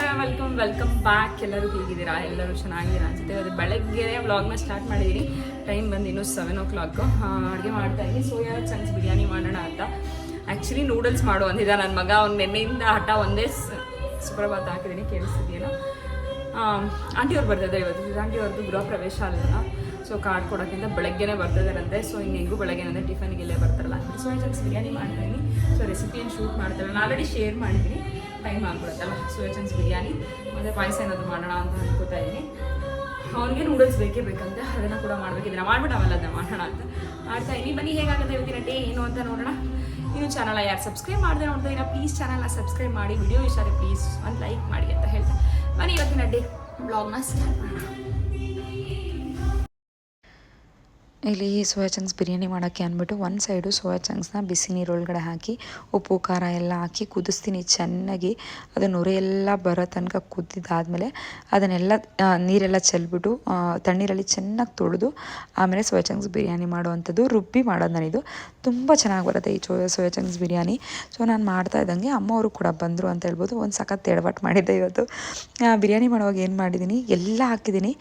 Welcome welcome back ಎಲ್ಲರೂ ಹೇಗಿದ್ದೀರಾ? ಎಲ್ಲರೂ ಚೆನ್ನಾಗಿದ್ದೀರಾ? ಅನ್ಸುತ್ತೆ ಅದು ಬೆಳಗ್ಗೆ ವ್ಲಾಗ್ನ ಸ್ಟಾರ್ಟ್ ಮಾಡಿದ್ದೀನಿ ಟೈಮ್ ಬಂದು ಇನ್ನೂ ಸೆವೆನ್ ಓ ಕ್ಲಾಕು ಅಡುಗೆ ಮಾಡ್ತಾ ಇದ್ದೀನಿ. ಸೋಯಾ ಚಂಕ್ಸ್ ಬಿರಿಯಾನಿ ಮಾಡೋಣ ಅಂತ. ಆ್ಯಕ್ಚುಲಿ ನೂಡಲ್ಸ್ ಮಾಡು ಅಂದಿದ್ದ ನನ್ನ ಮಗ. ಅವ್ನು ನಿನ್ನೆಯಿಂದ ಹಠ ಒಂದೇ ಸುಪ್ರಭಾತ ಹಾಕಿದ್ದೀನಿ ಕೇಳಿಸಿದ್ದೀನ ಆಂಟಿಯವ್ರು ಬರ್ತಿದ್ದಾರೆ ಇವತ್ತು. ಆಂಟಿಯವ್ರದ್ದು ಗೃಹ ಪ್ರವೇಶ ಅಲ್ಲ. ಸೊ ಕಾರ್ಡ್ ಕೊಡೋಕ್ಕಿಂತ ಬೆಳಗ್ಗೆನೇ ಬರ್ತಿದ್ದಾರಂತೆ ಸೊ ಹಿಂಗೆ ಹೆಂಗೂ ಬೆಳಗ್ಗೆ ಅಂದರೆ ಟಿಫನ್ಗೆ ಇಲ್ಲೇ ಬರ್ತಾರಲ್ಲ. ಸೋಯಾ ಚಂಕ್ಸ್ ಬಿರಿಯಾನಿ ಮಾಡ್ತೀನಿ ಸೊ ರೆಸಿಪಿಯನ್ನು ಶೂಟ್ ಮಾಡ್ತಾರೆ ನಾನು ಆಲ್ರೆಡಿ ಶೇರ್ ಮಾಡಿದ್ದೀನಿ ಟೈಮ್ ಆಗ್ಬಿಡುತ್ತಲ್ಲ ಸೋಯಾ ಚಂಕ್ಸ್ ಬಿರಿಯಾನಿ ಮತ್ತು ಪಾಯಸ ಏನಾದರೂ ಮಾಡೋಣ ಅಂತ ಅನ್ಕೋತಾ ಇದ್ದೀನಿ ಅವ್ನಿಗೆ ನೂಡಲ್ಸ್ ಬೇಕೇ ಬೇಕಂತೆ, ಅದನ್ನು ಕೂಡ ಮಾಡಬೇಕಿದ್ರೆ ಮಾಡ್ಬಿಟ್ಟು ಅದನ್ನ ಮಾಡೋಣ ಅಂತ ಮಾಡ್ತಾ ಇದ್ದೀನಿ ಬನ್ನಿ, ಹೇಗಾಗುತ್ತೆ ಇವತ್ತಿನ ಡೇ ಏನು ಅಂತ ನೋಡೋಣ. ಇನ್ನು ಚಾನಲ್ ಯಾರು ಸಬ್ಸ್ಕ್ರೈಬ್ ಮಾಡಿದ್ರೆ ನೋಡ್ತಾ ಇದ್ದೀರಾ ಪ್ಲೀಸ್ ಚಾನಲ್ನ ಸಬ್ಸ್ಕ್ರೈಬ್ ಮಾಡಿ. ವಿಡಿಯೋ ಇಷ್ಟ ಪ್ಲೀಸ್ ಒಂದು ಲೈಕ್ ಮಾಡಿ ಅಂತ ಹೇಳ್ತಾ. ಬನ್ನಿ ಇವತ್ತಿನ ಡೇ ಬ್ಲಾಗ್ನ ಸ್ಟಾರ್ಟ್ ಮಾಡೋಣ. ಇಲ್ಲಿ ಸೋಯಾ ಚಂಕ್ಸ್ ಬಿರಿಯಾನಿ ಮಾಡೋಕ್ಕೆ ಅಂದ್ಬಿಟ್ಟು ಒಂದು ಸೈಡು ಸೋಯಾ ಚಂಕ್ಸ್ನ ಬಿಸಿ ನೀರೊಳಗಡೆ ಹಾಕಿ, ಉಪ್ಪು, ಖಾರ ಎಲ್ಲ ಹಾಕಿ ಕುದಿಸ್ತೀನಿ ಚೆನ್ನಾಗಿ. ಅದು ನೊರೆ ಎಲ್ಲ ಬರೋ ತನಕ ಕುದ್ದಿದ್ದಾದಮೇಲೆ ಅದನ್ನೆಲ್ಲ ನೀರೆಲ್ಲ ಚೆಲ್ಬಿಟ್ಟು ತಣ್ಣೀರಲ್ಲಿ ಚೆನ್ನಾಗಿ ತೊಳೆದು ಆಮೇಲೆ ಸೋಯಾ ಚಂಕ್ಸ್ ಬಿರಿಯಾನಿ ಮಾಡುವಂಥದ್ದು ರುಬ್ಬಿ ಮಾಡೋದು ನಾನಿದು. ತುಂಬ ಚೆನ್ನಾಗಿ ಬರುತ್ತೆ ಈ ಚೋ, ಸೋಯಾ ಚಂಕ್ಸ್ ಬಿರಿಯಾನಿ. ಸೊ ನಾನು ಮಾಡ್ತಾ ಇದ್ದಂಗೆ ಅಮ್ಮ ಅವರು ಕೂಡ ಬಂದರು ಅಂತ ಹೇಳ್ಬೋದು. ಒಂದು ಸಖತ್ ಎಡವಟ್ಟು ಮಾಡಿದ್ದೆ ಇವತ್ತು. ಬಿರಿಯಾನಿ ಮಾಡುವಾಗ ಏನು ಮಾಡಿದ್ದೀನಿ? ಎಲ್ಲ ಹಾಕಿದ್ದೀನಿ.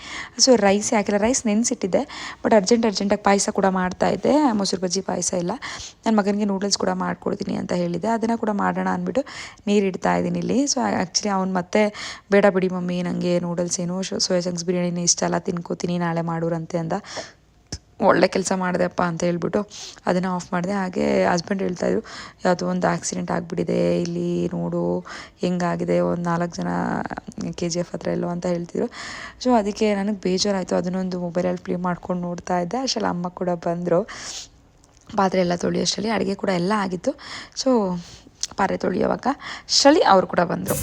ಸೊ ರೈಸ್ ಹಾಕಿಲ್ಲ. ರೈಸ್ ನೆನೆಸಿಟ್ಟಿದ್ದೆ. ಬಟ್ ಅರ್ಜೆಂಟ್ ಅರ್ಜೆಂಟ್ ಅರ್ಜೆಂಟಾಗಿ ಪಾಯಸ ಕೂಡ ಮಾಡ್ತಾ ಇದ್ದೆ. ಮೊಸರು ಬಜ್ಜಿ ಪಾಯಸ ಇಲ್ಲ. ನನ್ನ ಮಗನಿಗೆ ನೂಡಲ್ಸ್ ಕೂಡ ಮಾಡ್ಕೊಡ್ತೀನಿ ಅಂತ ಹೇಳಿದೆ. ಅದನ್ನು ಕೂಡ ಮಾಡೋಣ ಅಂದ್ಬಿಟ್ಟು ನೀರು ಇಡ್ತಾ ಇದ್ದೀನಿ ಇಲ್ಲಿ. ಸೊ ಆ್ಯಕ್ಚುಲಿ ಅವ್ನು ಮತ್ತೆ ಬೇಡ ಬಿಡಿ ಮಮ್ಮಿ ನನಗೆ ನೂಡಲ್ಸ್ ಏನು ಸೋಯಾ ಚಂಕ್ಸ್ ಬಿರಿಯಾನಿನೇ ಇಷ್ಟ ಅಲ್ಲ, ತಿನ್ಕೋತೀನಿ, ನಾಳೆ ಮಾಡೋರಂತೆ ಅಂದ ಒಳ್ಳೆ ಕೆಲಸ ಮಾಡಿದೆಪ್ಪ ಅಂತ ಹೇಳ್ಬಿಟ್ಟು ಅದನ್ನು ಆಫ್ ಮಾಡಿದೆ. ಹಾಗೆ ಹಸ್ಬೆಂಡ್ ಹೇಳ್ತಾಯಿದ್ರು ಯಾವುದೋ ಒಂದು ಆಕ್ಸಿಡೆಂಟ್ ಆಗಿಬಿಟ್ಟಿದೆ, ಇಲ್ಲಿ ನೋಡು, ಹೆಂಗಾಗಿದೆ, ಒಂದು ನಾಲ್ಕು ಜನ ಕೆ ಜಿ ಎಫ್ ಹತ್ರ ಎಲ್ಲೋ ಅಂತ ಹೇಳ್ತಿದ್ರು. ಸೊ ಅದಕ್ಕೆ ನನಗೆ ಬೇಜಾರಾಯಿತು. ಅದನ್ನೊಂದು ಮೊಬೈಲಲ್ಲಿ ಪ್ಲೇ ಮಾಡ್ಕೊಂಡು ನೋಡ್ತಾ ಇದ್ದೆ. ಅಷ್ಟಲ್ಲಿ ಅಮ್ಮ ಕೂಡ ಬಂದರು. ಪಾತ್ರೆ ಎಲ್ಲ ತೊಳೆಯೋಷ್ಟರಲ್ಲಿ ಅಡುಗೆ ಕೂಡ ಎಲ್ಲ ಆಗಿತ್ತು. ಸೊ ಪಾತ್ರೆ ತೊಳೆಯೋವಾಗ ಶಳಿ ಅವರು ಕೂಡ ಬಂದರು.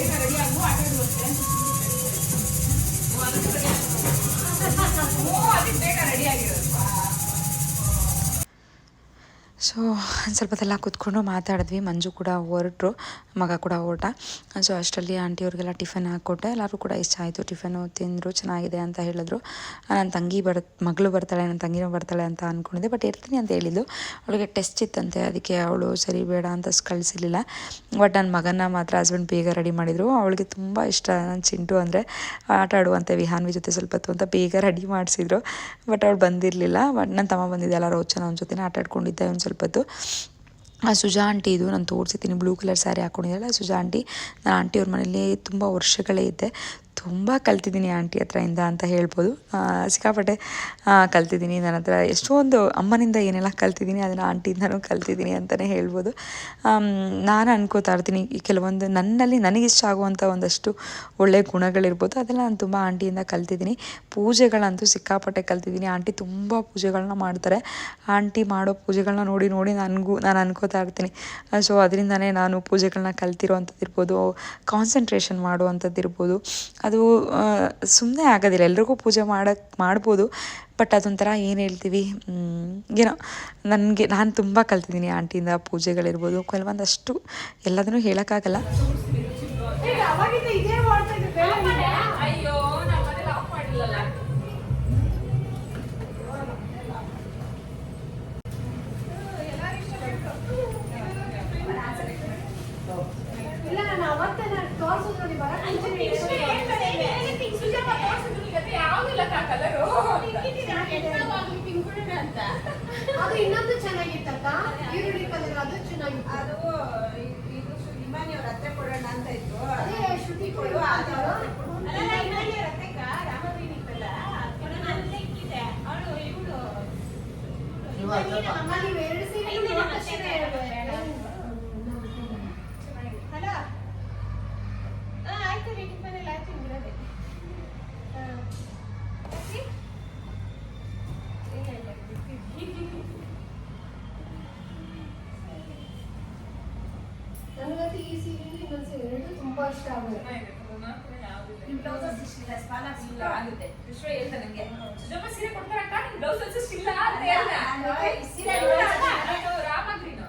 ಬೇಕಾ ರೆಡಿ ಆಗು ಆಟ ಆಡುವಂತೆ ಸೊ ಒಂದು ಸ್ವಲ್ಪ ಹೊತ್ತೆಲ್ಲ ಕೂತ್ಕೊಂಡು ಮಾತಾಡಿದ್ವಿ. ಮಂಜು ಕೂಡ ಹೊರಟರು, ಮಗ ಕೂಡ ಹೊರಟ ಸೊ ಅಷ್ಟರಲ್ಲಿ ಆಂಟಿಯವ್ರಿಗೆಲ್ಲ ಟಿಫನ್ ಹಾಕ್ಕೊಟ್ಟೆ. ಎಲ್ಲರೂ ಕೂಡ ಇಷ್ಟ ಆಯಿತು. ಟಿಫನು ತಿಂದರು, ಚೆನ್ನಾಗಿದೆ ಅಂತ ಹೇಳಿದ್ರು. ನನ್ನ ತಂಗಿ ಬರ, ಮಗಳು ಬರ್ತಾಳೆ ನನ್ನ ತಂಗಿನೂ ಬರ್ತಾಳೆ ಅಂತ ಅಂದ್ಕೊಂಡಿದ್ದೆ ಬಟ್ ಇರ್ತೀನಿ ಅಂತ ಹೇಳಿದ್ದು. ಅವಳಿಗೆ ಟೆಸ್ಟ್ ಇತ್ತಂತೆ. ಅದಕ್ಕೆ ಅವಳು ಸರಿ ಬೇಡ ಅಂತ ಕಳಿಸಿರಲಿಲ್ಲ. ಬಟ್ ನನ್ನ ಮಗನ ಮಾತ್ರ ಹಸ್ಬೆಂಡ್ ಬೇಗ ರೆಡಿ ಮಾಡಿದರು. ಅವಳಿಗೆ ತುಂಬ ಇಷ್ಟ. ನನ್ನ ಚಿಂಟು ಅಂದರೆ ಆಟ ಆಡುವಂತೆ ವಿಹಾನ್ವಿ ಜೊತೆ ಸ್ವಲ್ಪ ಹೊತ್ತು ಅಂತ ಬೇಗ ರೆಡಿ ಮಾಡಿಸಿದ್ರು. ಬಟ್ ಅವಳು ಬಂದಿರಲಿಲ್ಲ. ಬಟ್ ನನ್ನ ತಮ್ಮ ಬಂದಿದ್ದೆ ಎಲ್ಲರೂ ರೋಚನ ಅವನ ಜೊತೆ ಆಟ ಆಡ್ಕೊಂಡಿದ್ದೆ. ಒಂದು ಸ್ವಲ್ಪ ಹೊತ್ತು ಆ ಸುಜಾ ಆಂಟಿ ಇದು ನಾನು ತೋರಿಸಿದ್ದೀನಿ, ಬ್ಲೂ ಕಲರ್ ಸ್ಯಾರಿ ಹಾಕೊಂಡಿದ್ದಾಳೆ ಸುಜಾ ಆಂಟಿ. ನಾನು ಆಂಟಿಯವ್ರ ಮನೇಲಿ ತುಂಬ ವರ್ಷಗಳೇ ಇದ್ದೆ ತುಂಬ ಕಲ್ತಿದ್ದೀನಿ ಆಂಟಿ ಹತ್ರದಿಂದ ಅಂತ ಹೇಳ್ಬೋದು. ಸಿಕ್ಕಾಪಟ್ಟೆ ಕಲ್ತಿದ್ದೀನಿ. ನನ್ನ ಹತ್ರ ಎಷ್ಟೊಂದು ಅಮ್ಮನಿಂದ ಏನೆಲ್ಲ ಕಲ್ತಿದ್ದೀನಿ, ಅದನ್ನು ಆಂಟಿಯಿಂದನೂ ಕಲ್ತಿದ್ದೀನಿ ಅಂತಲೇ ಹೇಳ್ಬೋದು. ನಾನು ಅನ್ಕೋತಾ ಇರ್ತೀನಿ, ಈ ಕೆಲವೊಂದು ನನ್ನಲ್ಲಿ ನನಗಿಷ್ಟ ಆಗುವಂಥ ಒಂದಷ್ಟು ಒಳ್ಳೆಯ ಗುಣಗಳಿರ್ಬೋದು, ಅದೆಲ್ಲ ನಾನು ತುಂಬ ಆಂಟಿಯಿಂದ ಕಲ್ತಿದ್ದೀನಿ. ಪೂಜೆಗಳಂತೂ ಸಿಕ್ಕಾಪಟ್ಟೆ ಕಲ್ತಿದ್ದೀನಿ. ಆಂಟಿ ತುಂಬ ಪೂಜೆಗಳನ್ನ ಮಾಡ್ತಾರೆ. ಆಂಟಿ ಮಾಡೋ ಪೂಜೆಗಳನ್ನ ನೋಡಿ ನೋಡಿ ನನಗೂ, ನಾನು ಅನ್ಕೋತಾ ಇರ್ತೀನಿ. ಸೊ ಅದರಿಂದನೇ ನಾನು ಪೂಜೆಗಳನ್ನ ಕಲ್ತಿರೋ ಇರ್ಬೋದು ಕಾನ್ಸಂಟ್ರೇಷನ್ ಮಾಡುವಂಥದ್ದು ಇರ್ಬೋದು ಅದು ಸುಮ್ಮನೆ ಆಗೋದಿಲ್ಲ. ಎಲ್ರಿಗೂ ಪೂಜೆ ಮಾಡೋಕ್ಕೆ ಮಾಡ್ಬೋದು. ಬಟ್ ಅದೊಂಥರ ಏನು ಹೇಳ್ತೀವಿ ಏನೋ, ನನಗೆ, ನಾನು ತುಂಬ ಕಲ್ತಿದ್ದೀನಿ ಆಂಟಿಯಿಂದ ಪೂಜೆಗಳಿರ್ಬೋದು. ಕೆಲವೊಂದಷ್ಟು ಎಲ್ಲದನ್ನೂ ಹೇಳೋಕ್ಕಾಗಲ್ಲ. ನನಗಂತೂ ಈ ಸೀರಿಯಲ್ ಇನ್ನೊಂದು ಸೀರಿಯಲ್ ತುಂಬಾ ಇಷ್ಟ ಆಗುತ್ತೆ ಆಗುತ್ತೆ. ವಿಶ್ವ ಹೇಳ್ತಾ ನಂಗೆ. ಸುಜಮ್ಮ ಸೀರೆ ಕೊಡ್ತಾರಕ್ಕ ನಿನ್ ಬ್ಲೌಸ್ ಅಷ್ಟು ಇಲ್ಲ ಅಂತ ಹೇಳ್ದ ಸೀರೆ ರಾಮಗ್ರೀನು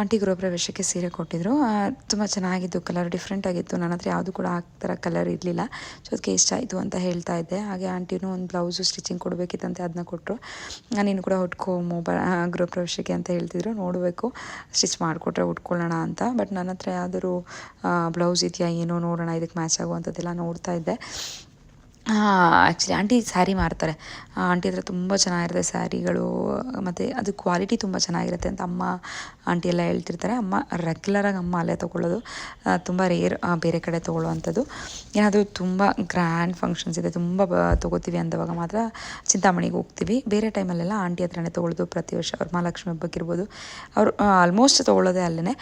ಆಂಟಿ ಗೃಹಪ್ರವೇಶಕ್ಕೆ ಸೀರೆ ಕೊಟ್ಟಿದ್ರು. ತುಂಬ ಚೆನ್ನಾಗಿತ್ತು ಕಲರ್ ಡಿಫ್ರೆಂಟ್ ಆಗಿತ್ತು. ನನ್ನ ಹತ್ರ ಯಾವುದು ಕೂಡ ಆ ಥರ ಕಲರ್ ಇರಲಿಲ್ಲ. ಸೊ ಅದಕ್ಕೆ ಇಷ್ಟ ಆಯಿತು ಅಂತ ಹೇಳ್ತಾ ಇದ್ದೆ. ಹಾಗೆ ಆಂಟಿನೂ ಒಂದು ಬ್ಲೌಸು ಸ್ಟಿಚಿಂಗ್ ಕೊಡಬೇಕಿತ್ತಂತೆ ಅದನ್ನ ಕೊಟ್ಟರು ನೀನು ಕೂಡ ಉಟ್ಕೋ ಬ ಗೃಹಪ್ರವೇಶಕ್ಕೆ ಅಂತ ಹೇಳ್ತಿದ್ರು. ನೋಡಬೇಕು ಸ್ಟಿಚ್ ಮಾಡಿಕೊಟ್ರೆ ಉಟ್ಕೊಳ್ಳೋಣ ಅಂತ. ಬಟ್ ನನ್ನ ಹತ್ರ ಯಾವ್ದಾದ್ರು ಬ್ಲೌಸ್ ಇದೆಯಾ, ಏನೋ ನೋಡೋಣ ಇದಕ್ಕೆ ಮ್ಯಾಚ್ ಆಗುವಂಥದ್ದೆಲ್ಲ ನೋಡ್ತಾ ಇದ್ದೆ. ಆ್ಯಕ್ಚುಲಿ ಆಂಟಿ ಸ್ಯಾರಿ ಮಾರ್ತಾರೆ. ಆಂಟಿ ಹತ್ರ ತುಂಬ ಚೆನ್ನಾಗಿರುತ್ತೆ ಸ್ಯಾರಿಗಳು ಮತ್ತು ಅದು ಕ್ವಾಲಿಟಿ ತುಂಬ ಚೆನ್ನಾಗಿರುತ್ತೆ ಅಂತ ಅಮ್ಮ ಆಂಟಿ ಎಲ್ಲ ಹೇಳ್ತಿರ್ತಾರೆ. ಅಮ್ಮ ರೆಗ್ಯುಲರಾಗಿ ಅಮ್ಮ ಅಲ್ಲೇ ತೊಗೊಳ್ಳೋದು. ತುಂಬ ರೇರ್ ಬೇರೆ ಕಡೆ ತೊಗೊಳ್ಳೋವಂಥದ್ದು. ಏನಾದರೂ ತುಂಬ ಗ್ರ್ಯಾಂಡ್ ಫಂಕ್ಷನ್ಸ್ ಇದೆ, ತುಂಬ ಬ, ತೊಗೋತೀವಿ ಅಂದವಾಗ ಮಾತ್ರ ಚಿಂತಾಮಣಿಗೆ ಹೋಗ್ತೀವಿ. ಬೇರೆ ಟೈಮಲ್ಲೆಲ್ಲ ಆಂಟಿ ಹತ್ರನೇ ತೊಗೊಳ್ಳೋದು ಪ್ರತಿ ವರ್ಷ. ವರಮಹಾಲಕ್ಷ್ಮಿ ಹಬ್ಬಕ್ಕೆ ಇರ್ಬೋದು. ಅವರು ಆಲ್ಮೋಸ್ಟ್ ತೊಗೊಳ್ಳೋದೇ ಅಲ್ಲೇ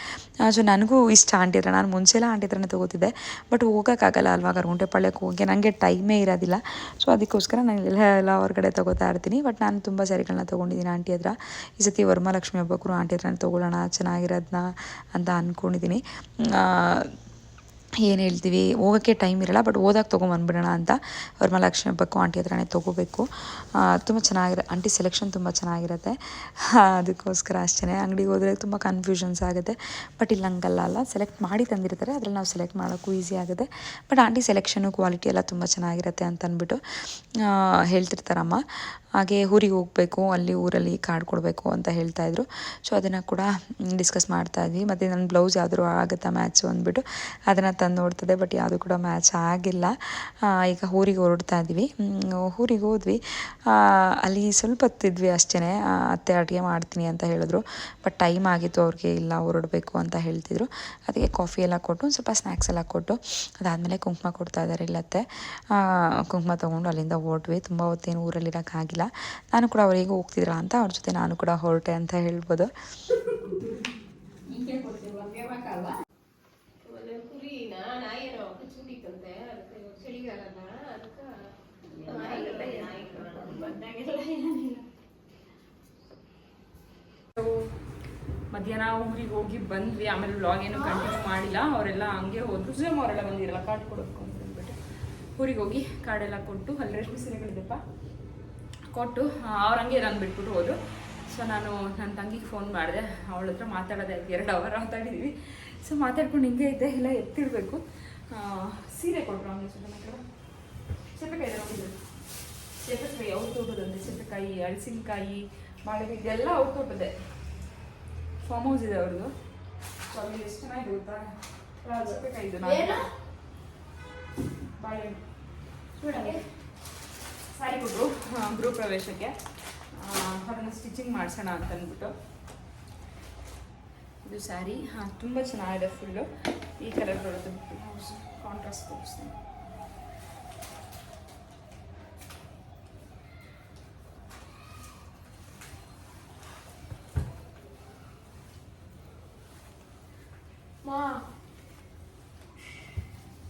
ಸೊ ನನಗೂ ಇಷ್ಟ ಆಂಟಿ ಹತ್ರ. ನಾನು ಮುಂಚೆಲ್ಲ ಆಂಟಿ ಹತ್ರನೇ ತೊಗೋತಿದ್ದೆ. ಬಟ್ ಹೋಗೋಕ್ಕಾಗಲ್ಲ ಅಲ್ವಾ ಗರುಂಟೆಪಾಳ್ಯಕ್ಕೆ ಹೋಗಿ. ನನಗೆ ಟೈಮೇ ಇರೋದಿಲ್ಲ. ಸೊ ಅದಕ್ಕೋಸ್ಕರ ನಾನು ಎಲ್ಲ ಎಲ್ಲ ಹೊರಗಡೆ ತೊಗೋತಾ ಇರ್ತೀನಿ. ಬಟ್ ನಾನು ತುಂಬ ಸ್ಯಾರಿಗಳನ್ನ ತೊಗೊಂಡಿದ್ದೀನಿ ಆಂಟಿ ಹತ್ರ. ಈ ಸತಿ ವರಮಹಾಲಕ್ಷ್ಮಿ ಹಬ್ಬಕ್ಕೂ ಆಂಟಿ ಹತ್ರನೇ ತೊಗೊಳ್ಳೋಣ ಚೆನ್ನಾಗಿರೋದನ್ನ ಅಂತ ಅಂದ್ಕೊಂಡಿದ್ದೀನಿ ಏನು ಹೇಳ್ತೀವಿ, ಹೋಗೋಕ್ಕೆ ಟೈಮ್ ಇರಲ್ಲ ಬಟ್ ಹೋದಾಗ ತೊಗೊಂಬಂದ್ಬಿಡೋಣ ಅಂತ ವರಮಹಾಲಕ್ಷ್ಮಿ ಹಬ್ಬಕ್ಕೂ ಆಂಟಿ ಹತ್ರನೇ ತೊಗೋಬೇಕು. ತುಂಬ ಚೆನ್ನಾಗಿರ ಆಂಟಿ ಸೆಲೆಕ್ಷನ್ ತುಂಬ ಚೆನ್ನಾಗಿರುತ್ತೆ. ಅದಕ್ಕೋಸ್ಕರ ಅಷ್ಟೇ ಅಂಗಡಿಗೆ ಹೋದರೆ ತುಂಬ ಕನ್ಫ್ಯೂಷನ್ಸ್ ಆಗುತ್ತೆ. ಬಟ್ ಇಲ್ಲಿ ಹಂಗಲ್ಲ ಅಲ್ಲ ಸೆಲೆಕ್ಟ್ ಮಾಡಿ ತಂದಿರ್ತಾರೆ, ಅದ್ರಲ್ಲಿ ನಾವು ಸೆಲೆಕ್ಟ್ ಮಾಡೋಕ್ಕೂ ಈಸಿ ಆಗುತ್ತೆ. ಬಟ್ ಆಂಟಿ ಸೆಲೆಕ್ಷನು ಕ್ವಾಲಿಟಿ ಎಲ್ಲ ತುಂಬ ಚೆನ್ನಾಗಿರುತ್ತೆ ಅಂತ ಅಂದ್ಬಿಟ್ಟು ಹೇಳ್ತಿರ್ತಾರಮ್ಮ. ಹಾಗೆ ಊರಿಗೆ ಹೋಗಬೇಕು, ಅಲ್ಲಿ ಊರಲ್ಲಿ ಕಾರ್ಡ್ ಕೊಡಬೇಕು ಅಂತ ಹೇಳ್ತಾಯಿದ್ರು ಸೊ ಅದನ್ನು ಕೂಡ ಡಿಸ್ಕಸ್ ಮಾಡ್ತಾ ಇದ್ವಿ. ಮತ್ತು ನನ್ನ ಬ್ಲೌಸ್ ಯಾವ್ದಾದ್ರು ಆಗುತ್ತಾ ಮ್ಯಾಚು ಅಂದ್ಬಿಟ್ಟು ಅದನ್ನು ತಂದು ನೋಡ್ತದೆ ಬಟ್ ಯಾವುದು ಕೂಡ ಮ್ಯಾಚ್ ಆಗಿಲ್ಲ. ಈಗ ಊರಿಗೆ ಹೊರಡ್ತಾ ಇದ್ವಿ. ಊರಿಗೆ ಹೋದ್ವಿ. ಅಲ್ಲಿ ಸ್ವಲ್ಪ ಹೊತ್ತಿದ್ವಿ ಅಷ್ಟೇ ಅತ್ತೆ ಅಡುಗೆ ಮಾಡ್ತೀನಿ ಅಂತ ಹೇಳಿದ್ರು. ಬಟ್ ಟೈಮ್ ಆಗಿತ್ತು ಅವ್ರಿಗೆ, ಇಲ್ಲ ಹೊರಡಬೇಕು ಅಂತ ಹೇಳ್ತಿದ್ರು. ಅದಕ್ಕೆ ಕಾಫಿ ಎಲ್ಲ ಕೊಟ್ಟು, ಸ್ವಲ್ಪ ಸ್ನ್ಯಾಕ್ಸ್ ಎಲ್ಲ ಕೊಟ್ಟು, ಅದಾದಮೇಲೆ ಕುಂಕುಮ ಕೊಡ್ತಾ ಇದ್ದಾರೆ ಇಲ್ಲತ್ತೆ. ಕುಂಕುಮ ತೊಗೊಂಡು ಅಲ್ಲಿಂದ ಹೊರಟ್ವಿ. ತುಂಬ ಹೊತ್ತೇನು ಊರಲ್ಲಿ ಇರೋಕ್ಕಾಗಿಲ್ಲ ನಾನು ಕೂಡ ಅವರಿಗೆ ಹೋಗ್ತಿದ್ರ ಅಂತ ಅವ್ರ ಜೊತೆ ನಾನು ಕೂಡ ಹೊರಟೆ ಅಂತ ಹೇಳ್ಬೋದು. ಮಧ್ಯಾಹ್ನ ಊರಿಗೆ ಹೋಗಿ ಬಂದ್ವಿ ಆಮೇಲೆ ವ್ಲಾಗ್ ಏನು ಕಂಟಿನ್ಯೂ ಮಾಡಿಲ್ಲ. ಅವರೆಲ್ಲ ಹಂಗೆ ಹೋದ್ರು. ಸೇಮ್ ಅವರೆಲ್ಲ ಬಂದಿರಲ್ಲ ಕಾರ್ಡ್ ಕೊಡೋದು ಅಂತ ಅಂದ್ಬಿಟ್ಟು. ಊರಿಗೆ ಹೋಗಿ ಕಾರ್ಡೆಲ್ಲ ಕೊಟ್ಟು ಅಲ್ಲಿ ರೇಷ್ಮೆ ಸೀರೆಗಳಿದೆಪ್ಪ. ಕೊಟ್ಟು ಅವ್ರ ಹಂಗೆ ನಾನು ಬಿಟ್ಬಿಟ್ಟು ಹೋದ್ರು. ಸೊ ನಾನು ನನ್ನ ತಂಗಿಗೆ ಫೋನ್ ಮಾಡಿದೆ. ಅವಳ ಹತ್ರ ಮಾತಾಡೋದೆ ಎರಡು ಅವರ್ ಮಾತಾಡಿದೀವಿ ಸೊ ಮಾತಾಡ್ಕೊಂಡು ಹಿಂಗೆ ಇದ್ದೆ ಎಲ್ಲ ಎತ್ತಿಡಬೇಕು. ಸೀರೆ ಕೊಟ್ಟರು ಅವನಿಗೆ ಸುಮ್ಮನೆ ಸೆಪ್ಪೆಕಾಯಿ ನೋಡಿದ್ರು ಸೆಪ್ಪೆಕಾಯಿ ಅವ್ರ ತೋಟದಂತೆ ಸೆಪ್ಪೆಕಾಯಿ ಹಳಸಿನಕಾಯಿ ಬಾಳೆಕಾಯಿ ಇದೆಲ್ಲ ಅವ್ರ ತೋಟದೆ ಫಾರ್ಮ್ ಹೌಸ್ ಇದೆ ಅವ್ರದ್ದು ಸೊ ಅಲ್ಲಿ ಎಷ್ಟು ಚೆನ್ನಾಗಿ ಗೊತ್ತಾ? ಸೆಪ್ಪೆಕಾಯಿ ಇದು ಏನು? ಬಾಳೆಹಣ್ಣು ನೋಡಂಗೆ ಸ್ಯಾರಿ ಕೊಟ್ಟರು ಗೃಹ ಪ್ರವೇಶಕ್ಕೆ. ಅದನ್ನು ಸ್ಟಿಚಿಂಗ್ ಮಾಡಿಸೋಣ ಅಂತ ಅಂದ್ಬಿಟ್ಟು ಇದು ಸ್ಯಾರಿ ಹಾಂ, ತುಂಬ ಚೆನ್ನಾಗಿದೆ ಫುಲ್ಲು ಈ ಕಲರ್ ಬರುತ್ತೆ. ಬ್ಲೌಸ್ ಕಾಂಟ್ರಾಸ್ಟ್ ತೋರಿಸ್ತೀನಿ. ಮಾ.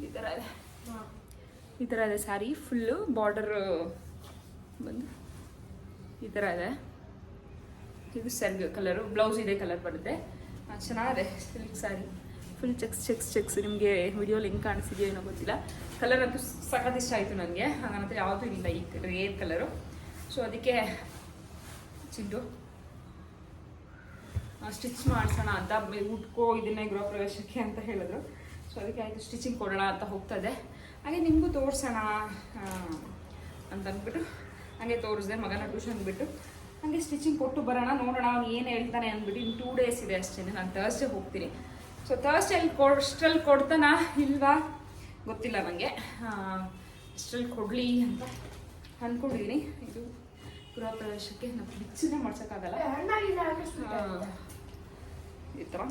ಈ ಥರ ಇದೆ. ಮಾ ಈ ಥರ ಇದೆ ಸ್ಯಾರಿ ಫುಲ್ಲು ಬಾರ್ಡರ್ ಬಂದು. ಈ ಥರ ಇದೆ. ಇದು ಸರ್ಗ್ ಕಲರು, ಬ್ಲೌಸ್ ಇದೆ ಕಲರ್ ಬರುತ್ತೆ. ಚೆನ್ನಾಗಿದೆ silk sari full checks checks checks ನಿಮಗೆ ವಿಡಿಯೋ ಲಿಂಕ್ ಕಾಣಿಸಿದೆಯೋ ಏನೋ ಗೊತ್ತಿಲ್ಲ. ಕಲರ್ ಅಂತೂ ಸಖತ್ ಇಷ್ಟ ಆಯಿತು ನನಗೆ ಹಾಗಂತ ಯಾವುದೂ ಇಲ್ಲ ಈ ರೇರ್ ಕಲರು ಸೊ ಅದಕ್ಕೆ ಚಿಂಟು ಸ್ಟಿಚ್ ಮಾಡಿಸೋಣ ಅಂತ ಉಟ್ಕೋ, ಇದನ್ನೇ ಗೃಹ ಪ್ರವೇಶಕ್ಕೆ ಅಂತ ಹೇಳಿದ್ರು. ಸೊ ಅದಕ್ಕೆ ಆಯಿತು ಸ್ಟಿಚಿಂಗ್ ಕೊಡೋಣ ಅಂತ ಹೋಗ್ತದೆ ಹಾಗೆ ನಿಮಗೂ ತೋರಿಸೋಣ ಅಂತ ಅಂದ್ಬಿಟ್ಟು ಹಾಗೆ ತೋರಿಸಿದೆ ಮಗನ ಟ್ಯೂಷನ್ ಬಿಟ್ಟು. ಹಂಗೆ ಸ್ಟಿಚಿಂಗ್ ಕೊಟ್ಟು ಬರೋಣ ನೋಡೋಣ ಅವ್ನು ಏನು ಹೇಳ್ತಾನೆ ಅಂದ್ಬಿಟ್ಟು ಇನ್ನು ಟೂ ಡೇಸ್ ಇದೆ ಅಷ್ಟೇ ನಾನು ತರ್ಸ್ಡೇ ಹೋಗ್ತೀನಿ. ಸೊ ತರ್ಸ್ಡೇ ಅಲ್ಲಿ ಕೊಡ್ಸ್ಟ್ರಲ್ಲಿ ಕೊಡ್ತಾನ ಇಲ್ವಾ? ಗೊತ್ತಿಲ್ಲ ನನಗೆ ಅಷ್ಟರಲ್ಲಿ ಕೊಡಲಿ ಅಂತ ಅಂದ್ಕೊಂಡಿದ್ದೀನಿ ಇದು ಗೃಹ ಪ್ರವೇಶಕ್ಕೆ ನಾವು ಮಿಕ್ಸನ್ನೇ ಮಾಡ್ಸೋಕ್ಕಾಗಲ್ಲ. ಈ ಥರ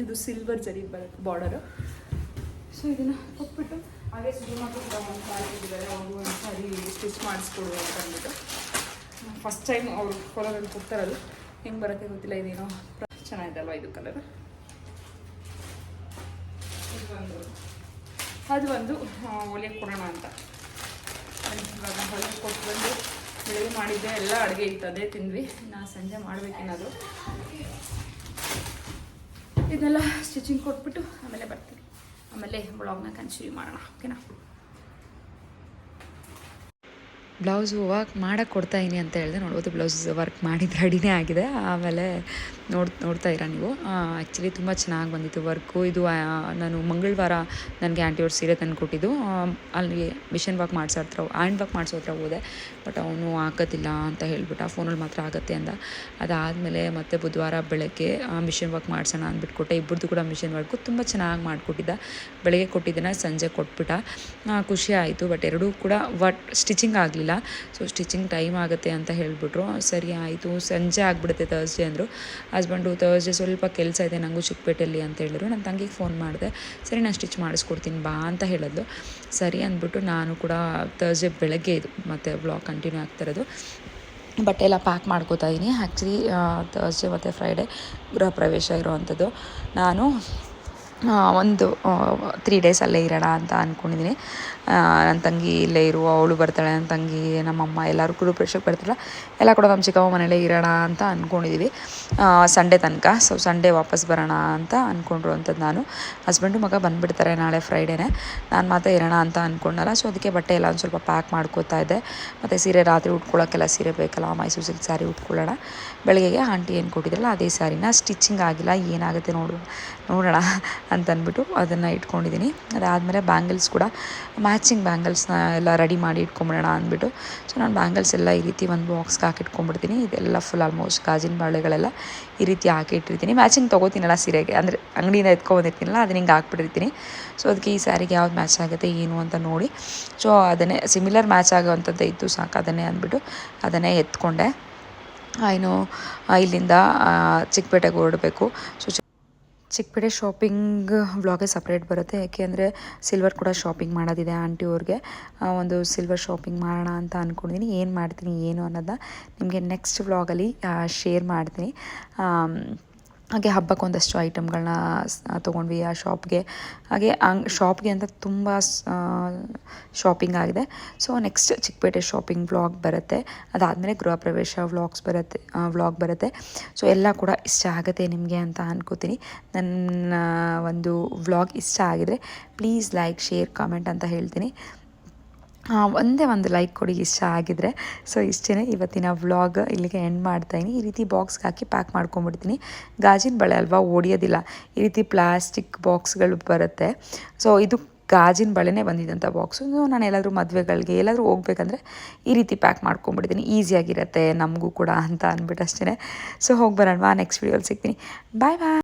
ಇದು ಸಿಲ್ವರ್ ಜರಿ ಬರ್ ಬಾರ್ಡರು ಸೊ ಇದನ್ನು ಕೊಟ್ಬಿಟ್ಟು ಒಂದು ಸಾರಿ ಇದ್ದಾರೆ ಅವ್ರಿಗೂ ಒಂದು ಸಾರಿ ಸ್ಟಿಚ್ ಮಾಡಿಸ್ಕೊಡು ಅಂತ ಅಂದ್ಬಿಟ್ಟು. ಫಸ್ಟ್ ಟೈಮ್ ಅವರು ಕೊಲರಲ್ಲಿ ಕೊಡ್ತಾರದು ಹೆಂಗೆ ಬರುತ್ತೆ ಗೊತ್ತಿಲ್ಲ, ಇದೇನೋ ಚೆನ್ನಾಗಿದೆ ಇದು ಕಲರ್ ಒಂದು, ಅದು ಒಂದು ಒಲೆ ಕೊಡೋಣ ಅಂತ. ಇವಾಗ ಹೊಲೆ ಕೊಟ್ಟು ಬಂದು ಬೆಳಗ್ಗೆ ಮಾಡಿದ್ದೆ, ಎಲ್ಲ ಅಡುಗೆ ಇತ್ತು ಅದೇ ತಿಂದ್ವಿ. ನಾ ಸಂಜೆ ಮಾಡ್ಬೇಕೇನಾದ್ರು ಇದನ್ನೆಲ್ಲ ಸ್ಟಿಚಿಂಗ್ ಕೊಟ್ಬಿಟ್ಟು ಆಮೇಲೆ ಬರ್ತೀನಿ. ಆಮೇಲೆ ಬ್ಲಾಗ್ನ ಕಂಟಿನ್ಯೂ ಮಾಡೋಣ ಓಕೆನಾ ಬ್ಲೌಸು ವರ್ಕ್ ಮಾಡೋಕ್ಕೆ ಕೊಡ್ತಾಯಿನಿ ಅಂತ ಹೇಳಿದೆ ನೋಡ್ಬೋದು ಬ್ಲೌಸ್ ವರ್ಕ್ ಮಾಡಿದ್ದು ರೆಡಿನೇ ಆಗಿದೆ. ಆಮೇಲೆ ನೋಡ್, ನೋಡ್ತಾ ಇರ ನೀವು. ಆ್ಯಕ್ಚುಲಿ ತುಂಬ ಚೆನ್ನಾಗಿ ಬಂದಿತ್ತು ವರ್ಕು ಇದು ನಾನು ಮಂಗಳವಾರ ನನಗೆ ಆಂಟಿಯವ್ರ ಸೀರೆ ತಂದು ಕೊಟ್ಟಿದ್ದು. ಅಲ್ಲಿ ಮಿಷನ್ ವರ್ಕ್ ಮಾಡಿಸೋ ಹತ್ರ ಆ್ಯಂಡ್ ವರ್ಕ್ ಮಾಡಿಸೋ ಹತ್ರ ಹೋದೆ. ಬಟ್ ಅವನು ಆಗೋದಿಲ್ಲ ಅಂತ ಹೇಳ್ಬಿಟ್ಟು ಆ ಫೋನಲ್ಲಿ ಮಾತ್ರ ಆಗುತ್ತೆ ಅಂದ. ಅದಾದಮೇಲೆ ಮತ್ತೆ ಬುಧವಾರ ಬೆಳಗ್ಗೆ ಮಿಷನ್ ವರ್ಕ್ ಮಾಡಿಸೋಣ ಅಂದ್ಬಿಟ್ಟು ಕೊಟ್ಟೆ ಇಬ್ಬರದ್ದು ಕೂಡ ಮಿಷನ್ ವರ್ಕು ತುಂಬ ಚೆನ್ನಾಗಿ ಮಾಡಿಕೊಟ್ಟಿದ್ದ. ಬೆಳಗ್ಗೆ ಕೊಟ್ಟಿದ್ದನ್ನು ಸಂಜೆ ಕೊಟ್ಬಿಟ್ಟ. ಖುಷಿ ಆಯಿತು. ಬಟ್ ಎರಡೂ ಕೂಡ ವಟ್ ಸ್ಟಿಚಿಂಗ್ ಆಗಲಿಲ್ಲ. ಸೊ ಸ್ಟಿಚಿಂಗ್ ಟೈಮ್ ಆಗುತ್ತೆ ಅಂತ ಹೇಳಿಬಿಟ್ರು. ಸರಿ, ಆಯಿತು. ಸಂಜೆ ಆಗಿಬಿಡುತ್ತೆ ತರ್ಸ್ಡೇ ಅಂದರು. ಹಸ್ಬೆಂಡು ತರ್ಸ್ಡೇ ಸ್ವಲ್ಪ ಕೆಲಸ ಇದೆ ನನಗೂ ಚಿಕ್ಕಪೇಟೆಯಲ್ಲಿ ಅಂತ ಹೇಳಿದ್ರು. ನನ್ನ ತಂಗಿಗೆ ಫೋನ್ ಮಾಡಿದೆ. ಸರಿ, ನಾನು ಸ್ಟಿಚ್ ಮಾಡಿಸ್ಕೊಡ್ತೀನಿ, ಬಾ ಅಂತ ಹೇಳಿದ್ಲು. ಸರಿ ಅಂದ್ಬಿಟ್ಟು ನಾನು ಕೂಡ ತರ್ಸ್ಡೇ ಬೆಳಗ್ಗೆ ಇದು ಮತ್ತು ಬ್ಲಾಗ್ ಕಂಟಿನ್ಯೂ ಆಗ್ತಿರೋದು ಬಟ್ಟೆ ಎಲ್ಲ ಪ್ಯಾಕ್ ಮಾಡ್ಕೋತಾ ಇದ್ದೀನಿ ಆ್ಯಕ್ಚುಲಿ ತರ್ಸ್ಡೇ ಮತ್ತು ಫ್ರೈಡೇ ಗೃಹ ಪ್ರವೇಶ ಇರೋವಂಥದ್ದು ನಾನು ಒಂದು ತ್ರೀ ಡೇಸ್ ಅಲ್ಲೇ ಇರೋಣ ಅಂತ ಅಂದ್ಕೊಂಡಿದ್ದೀನಿ ನನ್ನ ತಂಗಿ ಇಲ್ಲೇ ಇರುವ ಅವಳು ಬರ್ತಾಳೆ ನನ್ನ ತಂಗಿ, ನಮ್ಮಮ್ಮ ಎಲ್ಲರೂ ಕೂಡ ಪ್ರೇಕ್ಷಕ್ ಬರ್ತಾರಲ್ಲ ಎಲ್ಲ ಕೂಡ ನಮ್ಮ ಚಿಕ್ಕಮ್ಮ ಮನೇಲೇ ಇರೋಣ ಅಂತ ಅಂದ್ಕೊಂಡಿದ್ದೀವಿ ಸಂಡೇ ತನಕ ಸೊ ಸಂಡೇ ವಾಪಸ್ ಬರೋಣ ಅಂತ ಅಂದ್ಕೊಂಡ್ರು ಅಂತದ್ದು ನಾನು. ಹಸ್ಬೆಂಡು ಮಗ ಬಂದುಬಿಡ್ತಾರೆ ನಾಳೆ ಫ್ರೈಡೇನೆ ನಾನು ಮಾತ್ರ ಇರೋಣ ಅಂತ ಅಂದ್ಕೊಂಡಲ್ಲ ಸೊ ಅದಕ್ಕೆ ಬಟ್ಟೆ ಎಲ್ಲ ಒಂದು ಸ್ವಲ್ಪ ಪ್ಯಾಕ್ ಮಾಡ್ಕೋತಾ ಇದ್ದೆ. ಮತ್ತು ಸೀರೆ ರಾತ್ರಿ ಉಟ್ಕೊಳ್ಳೋಕ್ಕೆಲ್ಲ ಸೀರೆ ಬೇಕಲ್ಲ ಮೈಸೂರು ಸಿಲ್ಕ್ ಸ್ಯಾರಿ ಉಟ್ಕೊಳ್ಳೋಣ. ಬೆಳಗ್ಗೆಗೆ ಆಂಟಿ ಏನು ಕೊಟ್ಟಿದ್ರಲ್ಲ, ಅದೇ ಸ್ಯಾರಿನ ಸ್ಟಿಚಿಂಗ್ ಆಗಿಲ್ಲ, ಏನಾಗುತ್ತೆ ನೋಡು. ನೋಡೋಣ ಅಂತ ಅಂದ್ಬಿಟ್ಟು ಅದನ್ನು ಇಟ್ಕೊಂಡಿದ್ದೀನಿ. ಅದಾದಮೇಲೆ ಬ್ಯಾಂಗಲ್ಸ್ ಕೂಡ ಮ್ಯಾಚಿಂಗ್ ಬ್ಯಾಂಗಲ್ಸ್ನ ಎಲ್ಲ ರೆಡಿ ಮಾಡಿ ಇಟ್ಕೊಂಬಿಡೋಣ ಅಂದ್ಬಿಟ್ಟು. ಸೊ ನಾನು ಬ್ಯಾಂಗಲ್ಸ್ ಎಲ್ಲ ಈ ರೀತಿ ಒಂದು ಬಾಕ್ಸ್ಗೆ ಹಾಕಿ ಇಟ್ಕೊಂಡ್ಬಿಡ್ತೀನಿ. ಇದೆಲ್ಲ ಫುಲ್ ಆಲ್ಮೋಸ್ಟ್ ಗಾಜಿನ ಬಾಳೆಗಳೆಲ್ಲ ಈ ರೀತಿ ಹಾಕಿ ಇಟ್ಟಿರ್ತೀನಿ. ಮ್ಯಾಚಿಂಗ್ ತೊಗೋತೀನಲ್ಲ ಸೀರೆಗೆ, ಅಂದರೆ ಅಂಗಡಿಯಿಂದ ಎತ್ಕೊಂಬಂದಿರ್ತೀನಲ್ಲ ಅದನ್ನ ಹಿಂಗೆ ಹಾಕ್ಬಿಟ್ಟಿರ್ತೀನಿ. ಸೊ ಅದಕ್ಕೆ ಈ ಸ್ಯಾರಿಗೆ ಯಾವ್ದು ಮ್ಯಾಚ್ ಆಗುತ್ತೆ, ಏನು ಅಂತ ನೋಡಿ. ಸೊ ಅದನ್ನೇ ಸಿಮಿಲರ್ ಮ್ಯಾಚ್ ಆಗೋವಂಥದ್ದು ಇತ್ತು, ಸಾಕು ಅದನ್ನೇ ಅಂದ್ಬಿಟ್ಟು ಅದನ್ನೇ ಎತ್ಕೊಂಡೆ. ಇನ್ನು ಇಲ್ಲಿಂದ ಚಿಕ್ಕಪೇಟೆಗೆ ಹೊರಡಬೇಕು. ಸೊ ಚಿಕ್ಕಪೇಟೆ ಶಾಪಿಂಗ್ ವ್ಲಾಗೇ ಸಪ್ರೇಟ್ ಬರುತ್ತೆ. ಯಾಕೆ ಅಂದರೆ ಸಿಲ್ವರ್ ಕೂಡ ಶಾಪಿಂಗ್ ಮಾಡೋದಿದೆ ಆಂಟಿ ಅವ್ರಿಗೆ. ಒಂದು ಸಿಲ್ವರ್ ಶಾಪಿಂಗ್ ಮಾಡೋಣ ಅಂತ ಅಂದ್ಕೊಂಡಿದ್ದೀನಿ ಏನು ಮಾಡ್ತೀನಿ, ಏನು ಅನ್ನೋದನ್ನ ನಿಮಗೆ ನೆಕ್ಸ್ಟ್ ವ್ಲಾಗಲ್ಲಿ ಶೇರ್ ಮಾಡ್ತೀನಿ. ಹಾಗೆ ಹಬ್ಬಕ್ಕೆ ಒಂದಷ್ಟು ಐಟಮ್ಗಳನ್ನ ತೊಗೊಂಡ್ವಿ ಆ ಶಾಪ್ಗೆ ಹಾಗೆ ಅಂಗ್ ಶಾಪ್ಗೆ ಅಂತ ತುಂಬ ಶಾಪಿಂಗ್ ಆಗಿದೆ. So next Chickpet shopping vlog ಬರುತ್ತೆ. ಅದಾದಮೇಲೆ ಗೃಹ ಪ್ರವೇಶ ವ್ಲಾಗ್ಸ್ ಬರುತ್ತೆ ವ್ಲಾಗ್ ಬರುತ್ತೆ. ಸೊ ಎಲ್ಲ ಕೂಡ ಇಷ್ಟ ಆಗುತ್ತೆ ನಿಮಗೆ ಅಂತ ಅನ್ಕೋತೀನಿ. ನನ್ನ ಒಂದು ವ್ಲಾಗ್ ಇಷ್ಟ ಆಗಿದ್ರೆ ಪ್ಲೀಸ್ ಲೈಕ್ ಶೇರ್ ಕಾಮೆಂಟ್ ಅಂತ ಹೇಳ್ತೀನಿ. ಒಂದೇ ಒಂದು ಲೈಕ್ ಕೊಡಿ, ಇಷ್ಟ ಆಗಿದ್ರೆ. ಸೊ ಇಷ್ಟೇ ಇವತ್ತಿನ ವ್ಲಾಗ್ ಇಲ್ಲಿಗೆ ಎಂಡ್ ಮಾಡ್ತಾಯಿನಿ ಈ ರೀತಿ ಬಾಕ್ಸ್ಗೆ ಹಾಕಿ ಪ್ಯಾಕ್ ಮಾಡ್ಕೊಂಬಿಡ್ತೀನಿ ಗಾಜಿನ ಬಳೆ ಅಲ್ವಾ, ಓಡಿಯೋದಿಲ್ಲ. ಈ ರೀತಿ ಪ್ಲಾಸ್ಟಿಕ್ ಬಾಕ್ಸ್ಗಳು ಬರುತ್ತೆ. ಸೊ ಇದು ಗಾಜಿನ ಬಳೆನೇ ಬಂದಿದ್ದಂಥ ಬಾಕ್ಸು ನಾನು ಎಲ್ಲಾದರೂ ಮದುವೆಗಳಿಗೆ ಎಲ್ಲಾದರೂ ಹೋಗ್ಬೇಕಂದ್ರೆ ಈ ರೀತಿ ಪ್ಯಾಕ್ ಮಾಡ್ಕೊಂಬಿಡ್ತೀನಿ ಈಸಿಯಾಗಿರುತ್ತೆ ನಮಗೂ ಕೂಡ ಅಂತ ಅಂದ್ಬಿಟ್ಟು ಅಷ್ಟೇ ಸೊ ಹೋಗಿ ಬರೋಣವಾ ನೆಕ್ಸ್ಟ್ ವೀಡಿಯೋಲಿ ಸಿಗ್ತೀನಿ. ಬಾಯ್ ಬಾಯ್